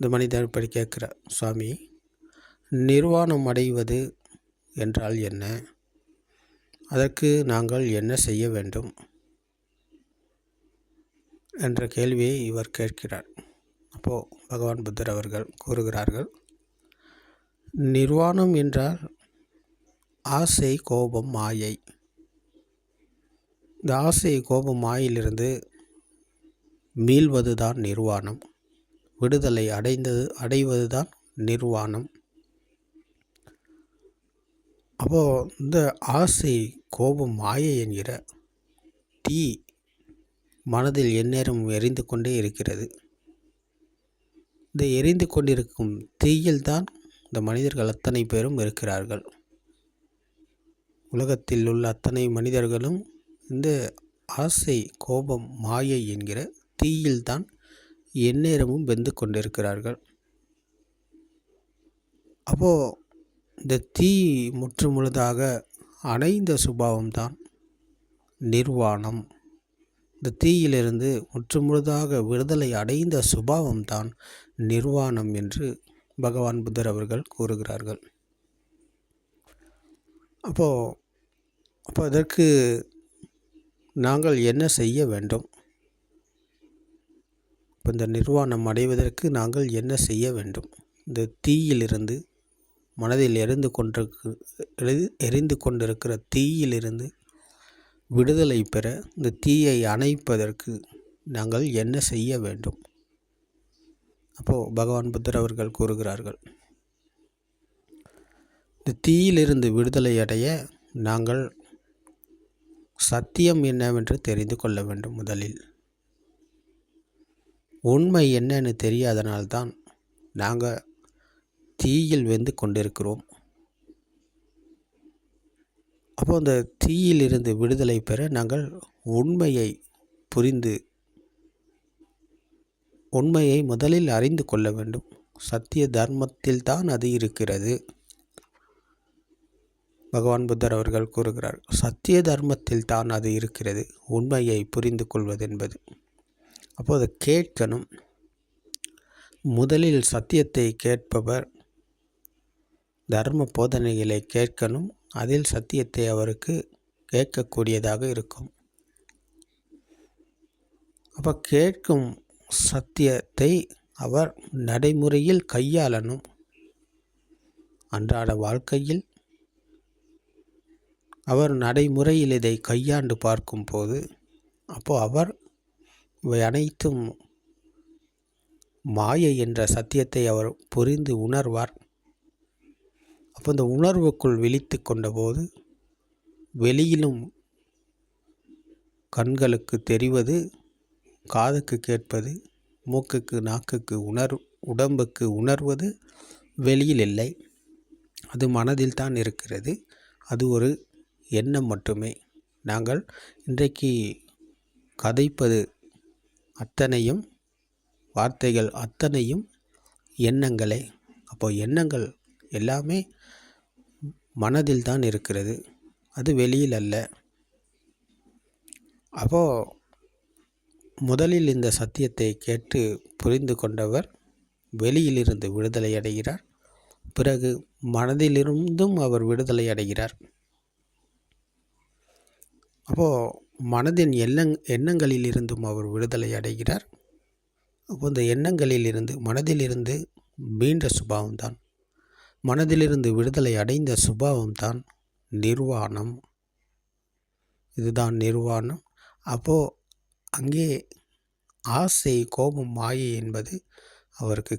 இந்த மனிதர் இப்படி கேட்குறார் சுவாமி நிர்வாணம் அடைவது என்றால் என்ன? அதற்கு நாங்கள் என்ன செய்ய வேண்டும்? என்ற கேள்வியை இவர் கேட்கிறார். அப்போது பகவான் புத்தர் அவர்கள் கூறுகிறார்கள் நிர்வாணம் என்றால் ஆசை கோபம் மாயை. இந்த ஆசை கோபம் மாயிலிருந்து மீள்வதுதான் நிர்வாணம். விடுதலை அடைந்தது அடைவதுதான் நிர்வாணம். அப்போது இந்த ஆசை கோபம் மாயை என்கிற தீ மனதில் எந்நேரம் எரிந்து கொண்டே இருக்கிறது. இந்த எரிந்து கொண்டிருக்கும் தீயில்தான் இந்த மனிதர்கள் அத்தனை பேரும் இருக்கிறார்கள். உலகத்தில் உள்ள அத்தனை மனிதர்களும் இந்த ஆசை கோபம் மாயை என்கிற தீயில்தான் எந்நேரமும் வெந்து கொண்டிருக்கிறார்கள். அப்போது இந்த தீ முற்று முழுதாக அணைந்த சுபாவம்தான் நிர்வாணம். இந்த தீயிலிருந்து முற்று முழுதாக விடுதலை அடைந்த சுபாவம்தான் நிர்வாணம் என்று பகவான் புத்தர் அவர்கள் கூறுகிறார்கள். அப்போது அப்போ அதற்கு நாங்கள் என்ன செய்ய வேண்டும்? இப்போ இந்த நிர்வாணம் அடைவதற்கு நாங்கள் என்ன செய்ய வேண்டும்? இந்த தீயிலிருந்து மனதில் எரிந்து கொண்டிருக்கு எரிந்து கொண்டிருக்கிற தீயிலிருந்து விடுதலை பெற இந்த தீயை அணைப்பதற்கு நாங்கள் என்ன செய்ய வேண்டும்? அப்போது பகவான் புத்தர் அவர்கள் கூறுகிறார்கள் இந்த தீயிலிருந்து விடுதலை அடைய நாங்கள் சத்தியம் என்னவென்று தெரிந்து கொள்ள வேண்டும் முதலில். உண்மை என்னன்னு தெரியாதனால்தான் நாங்கள் தீயில் வெந்து கொண்டிருக்கிறோம். அப்போ அந்த தீயிலிருந்து விடுதலை பெற நாங்கள் உண்மையை புரிந்து உண்மையை முதலில் அறிந்து கொள்ள வேண்டும். சத்திய தர்மத்தில் தான் அது இருக்கிறது. பகவான் புத்தர் அவர்கள் கூறுகிறார் சத்திய தர்மத்தில் தான் அது இருக்கிறது. உண்மையை புரிந்து கொள்வது அப்போது கேட்கணும். முதலில் சத்தியத்தை கேட்பவர் தர்ம போதனைகளை கேட்கணும். அதில் சத்தியத்தை அவருக்கு கேட்கக்கூடியதாக இருக்கும். அப்போ கேட்கும் சத்தியத்தை அவர் நடைமுறையில் கையாளணும். அன்றாட வாழ்க்கையில் அவர் நடைமுறையில் இதை கையாண்டு பார்க்கும்போது அப்போது அவர் இவை அனைத்தும் மாயை என்ற சத்தியத்தை அவர் புரிந்து உணர்வார். அப்போ இந்த உணர்வுக்குள் விழித்து கொண்டபோது வெளியிலும் கண்களுக்கு தெரிவது காதுக்கு கேட்பது மூக்குக்கு நாக்குக்கு உணர் உடம்புக்கு உணர்வது வெளியில் இல்லை. அது மனதில் தான் இருக்கிறது. அது ஒரு எண்ணம் மட்டுமே. நாங்கள் இன்றைக்கு கதைப்பது அத்தனையும் வார்த்தைகள் அத்தனையும் எண்ணங்களே. அப்போ எண்ணங்கள் எல்லாமே மனதில் தான் இருக்கிறது. அது வெளியில் அல்ல. அப்போது முதலில் இந்த சத்தியத்தை கேட்டு புரிந்து கொண்டவர் வெளியிலிருந்து விடுதலை அடைகிறார். பிறகு மனதிலிருந்தும் அவர் விடுதலை அடைகிறார். அப்போது மனதின் எண்ணங் எண்ணங்களிலிருந்தும் அவர் விடுதலை அடைகிறார். அப்போ இந்த எண்ணங்களிலிருந்து மனதிலிருந்து மீண்ட சுபாவம்தான். மனதிலிருந்து விடுதலை அடைந்த சுபாவம்தான் நிர்வாணம். இதுதான் நிர்வாணம். அப்போது அங்கே ஆசை கோபம் மாயை என்பது அவருக்கு